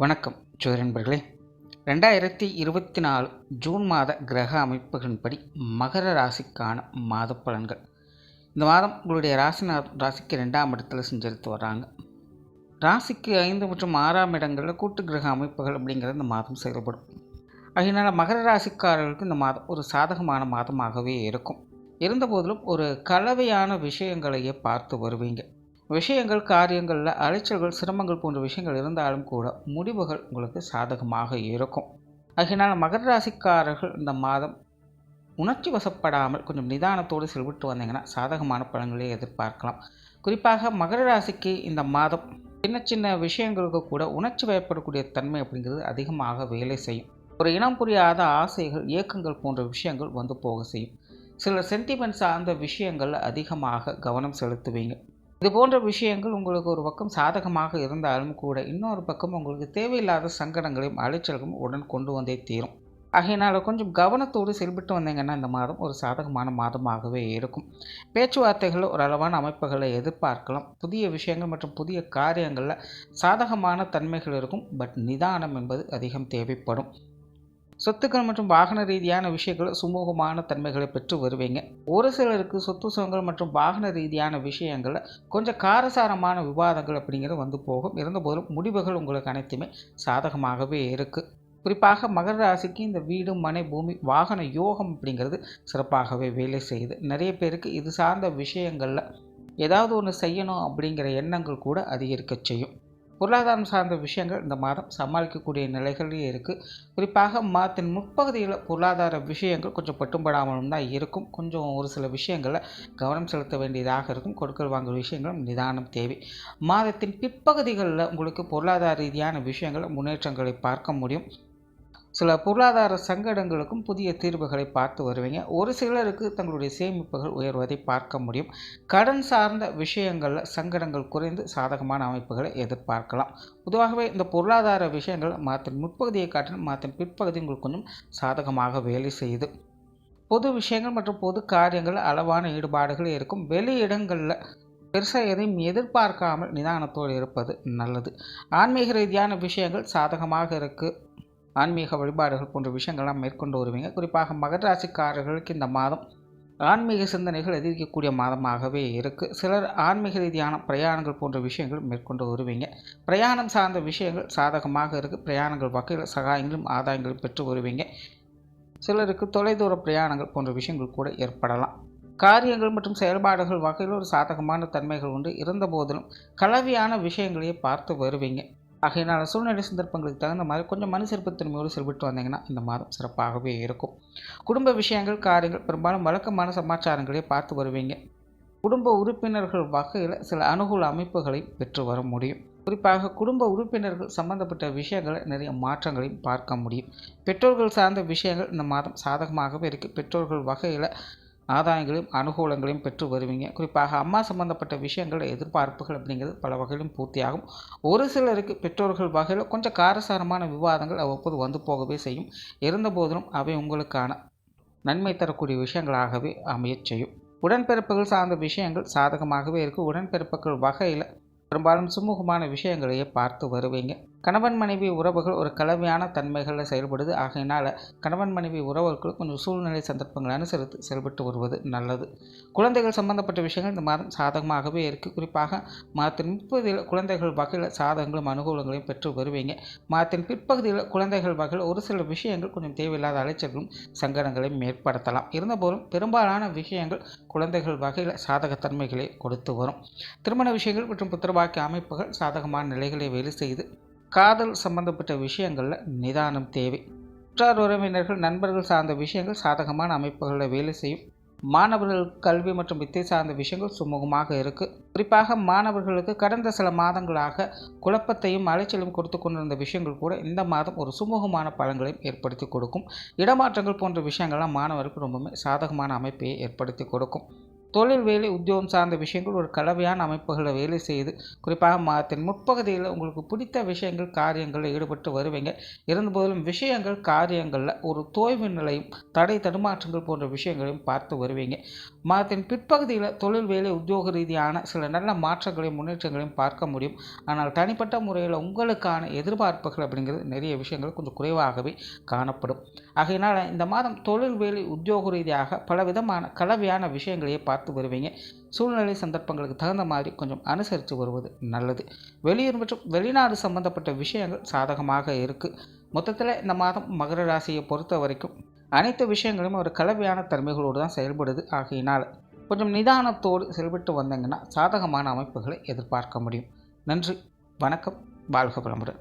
வணக்கம் நண்பர்களே. ரெண்டாயிரத்தி இருபத்தி நாலு ஜூன் மாத கிரக அமைப்புகளின்படி மகர ராசிக்கான மாத பலன்கள். இந்த மாதம் உங்களுடைய ராசிநாத் ராசிக்கு ரெண்டாம் இடத்துல செஞ்செடுத்து வர்றாங்க. ராசிக்கு ஐந்து மற்றும் ஆறாம் இடங்களில் கூட்டு கிரக அமைப்புகள் அப்படிங்கிறது இந்த மாதம் செயல்படும். அதனால் மகர ராசிக்காரர்களுக்கு இந்த மாதம் ஒரு சாதகமான மாதமாகவே இருக்கும். இருந்தபோதிலும் ஒரு கலவையான விஷயங்களையே பார்த்து வருவீங்க. விஷயங்கள் காரியங்களில் அலைச்சல்கள் சிரமங்கள் போன்ற விஷயங்கள் இருந்தாலும் கூட முடிவுகள் உங்களுக்கு சாதகமாக இருக்கும். ஆகினால் மகர ராசிக்காரர்கள் இந்த மாதம் உணர்ச்சி வசப்படாமல் கொஞ்சம் நிதானத்தோடு செல்விட்டு வந்தீங்கன்னா சாதகமான பலன்களை எதிர்பார்க்கலாம். குறிப்பாக மகர ராசிக்கு இந்த மாதம் சின்ன சின்ன விஷயங்களுக்கு கூட உணர்ச்சி வயப்படக்கூடிய தன்மை அப்படிங்கிறது அதிகமாக வேலை செய்யும். ஒரு இனம் புரியாத ஆசைகள் இயக்கங்கள் போன்ற விஷயங்கள் வந்து போக செய்யும். சில சென்டிமெண்ட் சார்ந்த விஷயங்கள் அதிகமாக கவனம் செலுத்துவீங்க. இது போன்ற விஷயங்கள் உங்களுக்கு ஒரு பக்கம் சாதகமாக இருந்தாலும் கூட இன்னொரு பக்கம் உங்களுக்கு தேவையில்லாத சங்கடங்களையும் அலைச்சல்களும் உடன் கொண்டு வந்தே தீரும். ஆகையினால் கொஞ்சம் கவனத்தோடு செயல்பட்டு வந்தீங்கன்னா இந்த மாதம் ஒரு சாதகமான மாதமாகவே இருக்கும். பேச்சுவார்த்தைகள் ஒரு அளவான அமைப்புகளை எதிர்பார்க்கலாம். புதிய விஷயங்கள் மற்றும் புதிய காரியங்களில் சாதகமான தன்மைகள் இருக்கும். பட் நிதானம் என்பது அதிகம் தேவைப்படும். சொத்துக்கள் மற்றும் வாகன ரீதியான விஷயங்கள் சுமூகமான தன்மைகளை பெற்று வருவீங்க. ஒரு சிலருக்கு சொத்து சுகங்கள் மற்றும் வாகன ரீதியான விஷயங்களில் கொஞ்சம் காரசாரமான விவாதங்கள் அப்படிங்கிறது வந்து போகும். இருந்தபோதும் முடிவுகள் உங்களுக்கு அனைத்துமே சாதகமாகவே இருக்குது குறிப்பாக மகர ராசிக்கு இந்த வீடு மனை பூமி வாகன யோகம் அப்படிங்கிறது சிறப்பாகவே வேலை செய்யுது. நிறைய பேருக்கு இது சார்ந்த விஷயங்களில் ஏதாவது ஒன்று செய்யணும் அப்படிங்கிற எண்ணங்கள் கூட அதிகரிக்க செய்யும். பொருளாதாரம் சார்ந்த விஷயங்கள் இந்த மாதம் சமாளிக்கக்கூடிய நிலைகளிலேயே இருக்குது குறிப்பாக மாதத்தின் முற்பகுதியில் பொருளாதார விஷயங்கள் கொஞ்சம் பட்டும்படாமலும் தான் இருக்கும். கொஞ்சம் ஒரு சில விஷயங்களில் கவனம் செலுத்த வேண்டியதாக இருக்கும். கொடுக்கல் வாங்கல் விஷயங்களும் நிதானம் தேவை. மாதத்தின் பிற்பகுதிகளில் உங்களுக்கு பொருளாதார ரீதியான விஷயங்கள் முன்னேற்றங்களை பார்க்க முடியும். சில பொருளாதார சங்கடங்களுக்கும் புதிய தீர்வுகளை பார்த்து வருவீங்க. ஒரு சிலருக்கு தங்களுடைய சேமிப்புகள் உயர்வதை பார்க்க முடியும். கடன் சார்ந்த விஷயங்களில் சங்கடங்கள் குறைந்து சாதகமான அமைப்புகளை எதிர்பார்க்கலாம். பொதுவாகவே இந்த பொருளாதார விஷயங்கள் மாற்றின் முற்பகுதியை காட்டிலும் மாற்றின் பிற்பகுதி உங்களுக்கு கொஞ்சம் சாதகமாக வேலை செய்யுது. பொது விஷயங்கள் மற்றும் பொது காரியங்கள் அளவான ஈடுபாடுகள் இருக்கும். வெளி இடங்களில் பெருசாக எதையும் எதிர்பார்க்காமல் நிதானத்தோடு இருப்பது நல்லது. ஆன்மீக ரீதியான விஷயங்கள் சாதகமாக இருக்குது ஆன்மீக வழிபாடுகள் போன்ற விஷயங்கள்லாம் மேற்கொண்டு வருவீங்க. குறிப்பாக மகர ராசிக்காரர்களுக்கு இந்த மாதம் ஆன்மீக சிந்தனைகள் எதிர்க்கக்கூடிய மாதமாகவே இருக்குது சிலர் ஆன்மீக ரீதியான பிரயாணங்கள் போன்ற விஷயங்கள் மேற்கொண்டு வருவீங்க. பிரயாணம் சார்ந்த விஷயங்கள் சாதகமாக இருக்குது பிரயாணங்கள் வகையில் சகாயங்களும் ஆதாயங்களும் பெற்று வருவீங்க. சிலருக்கு தொலைதூர பிரயாணங்கள் போன்ற விஷயங்கள் கூட ஏற்படலாம். காரியங்கள் மற்றும் செயல்பாடுகள் வகையில் ஒரு சாதகமான தன்மைகள் உண்டு. இருந்தபோதிலும் கலவையான விஷயங்களையே பார்த்து வருவீங்க. ஆகையினால் சூழ்நிலை சந்தர்ப்பங்களுக்கு தகுந்த மாதிரி கொஞ்சம் மனுஷற்பத்தன்மையோடு செயல்பட்டு வந்தீங்கன்னா இந்த மாதம் சிறப்பாகவே இருக்கும். குடும்ப விஷயங்கள் காரியங்கள் பெரும்பாலும் வழக்கமான சமாச்சாரங்களே பார்த்து வருவீங்க. குடும்ப உறுப்பினர்கள் வகையில் சில அனுகூல அமைப்புகளை பெற்று வர முடியும். குறிப்பாக குடும்ப உறுப்பினர்கள் சம்பந்தப்பட்ட விஷயங்களை நிறைய மாற்றங்களையும் பார்க்க முடியும். பெற்றோர்கள் சார்ந்த விஷயங்கள் இந்த மாதம் சாதகமாகவே இருக்குது பெற்றோர்கள் வகையில் ஆதாயங்களையும் அனுகூலங்களையும் பெற்று வருவீங்க. குறிப்பாக அம்மா சம்பந்தப்பட்ட விஷயங்கள் எதிர்பார்ப்புகள் அப்படிங்கிறது பல வகையிலும் பூர்த்தியாகும். ஒரு சிலருக்கு பெற்றோர்கள் வகையில் கொஞ்சம் காரசாரமான விவாதங்கள் அவ்வப்போது வந்து போகவே செய்யும். இருந்தபோதிலும் அவை உங்களுக்கான நன்மை தரக்கூடிய விஷயங்களாகவே அமையச் செய்யும். உடன்பிறப்புகள் சார்ந்த விஷயங்கள் சாதகமாகவே இருக்குது உடன்பிறப்புகள் வகையில் பெரும்பாலும் சுமூகமான விஷயங்களையே பார்த்து வருவீங்க. கணவன் மனைவி உறவுகள் ஒரு கலவையான தன்மைகளில் செயல்படுது. ஆகையினால் கணவன் மனைவி உறவுகள் கொஞ்சம் சூழ்நிலை சந்தர்ப்பங்களை அனுசரித்து செயல்பட்டு வருவது நல்லது. குழந்தைகள் சம்பந்தப்பட்ட விஷயங்கள் இந்த மாதம் சாதகமாகவே இருக்குது குறிப்பாக மாதத்தின் முற்பகுதியில் குழந்தைகள் வகையில் சாதகங்களும் அனுகூலங்களையும் பெற்று வருவீங்க. மாதத்தின் பிற்பகுதியில் குழந்தைகள் வகையில் ஒரு சில விஷயங்கள் கொஞ்சம் தேவையில்லாத அலைச்சல்களும் சங்கடங்களையும் ஏற்படுத்தலாம். இருந்தபோதும் பெரும்பாலான விஷயங்கள் குழந்தைகள் வகையில் சாதகத்தன்மைகளை கொடுத்து வரும். திருமண விஷயங்கள் மற்றும் புத்திரவாக்கிய அமைப்புகள் சாதகமான நிலைகளை வேலை செய்து காதல் சம்பந்தப்பட்ட விஷயங்களில் நிதானம் தேவை. உற்றார் உறவினர்கள் நண்பர்கள் சார்ந்த விஷயங்கள் சாதகமான அமைப்புகளில் வேலை செய்யும். மாணவர்கள் கல்வி மற்றும் வித்தை சார்ந்த விஷயங்கள் சுமூகமாக இருக்குது குறிப்பாக மாணவர்களுக்கு கடந்த சில மாதங்களாக குழப்பத்தையும் அலைச்சலும் கொடுத்து கொண்டிருந்த விஷயங்கள் கூட இந்த மாதம் ஒரு சுமூகமான பலன்களையும் ஏற்படுத்தி கொடுக்கும். இடமாற்றங்கள் போன்ற விஷயங்கள்லாம் மாணவருக்கு ரொம்பவுமே சாதகமான அமைப்பையை ஏற்படுத்தி கொடுக்கும். தொழில் வேலை உத்தியோகம் சார்ந்த விஷயங்கள் ஒரு கலவையான அமைப்புகளை வேலை செய்து குறிப்பாக மாதத்தின் முற்பகுதியில் உங்களுக்கு பிடித்த விஷயங்கள் காரியங்களில் ஈடுபட்டு வருவீங்க. இருந்தபோதிலும் விஷயங்கள் காரியங்களில் ஒரு தோய்வு நிலையும் தடை தடுமாற்றங்கள் போன்ற விஷயங்களையும் பார்த்து வருவீங்க. மாதத்தின் பிற்பகுதியில் தொழில் வேலை உத்தியோக ரீதியான சில நல்ல மாற்றங்களையும் முன்னேற்றங்களையும் பார்க்க முடியும். ஆனால் தனிப்பட்ட முறையில் உங்களுக்கான எதிர்பார்ப்புகள் அப்படிங்கிறது நிறைய விஷயங்கள் கொஞ்சம் குறைவாகவே காணப்படும். ஆகையினால் இந்த மாதம் தொழில் வேலை உத்தியோக ரீதியாக பலவிதமான கலவையான விஷயங்களையே பார்த்து வருவீங்க. சூழ்நிலை சந்தர்ப்பங்களுக்கு தகுந்த மாதிரி கொஞ்சம் அனுசரித்து வருவது நல்லது. வெளியூர் மற்றும் வெளிநாடு சம்பந்தப்பட்ட விஷயங்கள் சாதகமாக இருக்குது மொத்தத்தில் இந்த மாதம் மகர ராசியை பொறுத்த வரைக்கும் அனைத்து விஷயங்களும் ஒரு கலவையான தன்மைகளோடு தான் செயல்படுது. ஆகையினால் கொஞ்சம் நிதானத்தோடு செயல்பட்டு வந்தீங்கன்னா சாதகமான அமைப்புகளை எதிர்பார்க்க முடியும். நன்றி வணக்கம் வாழ்க வளமுடன்.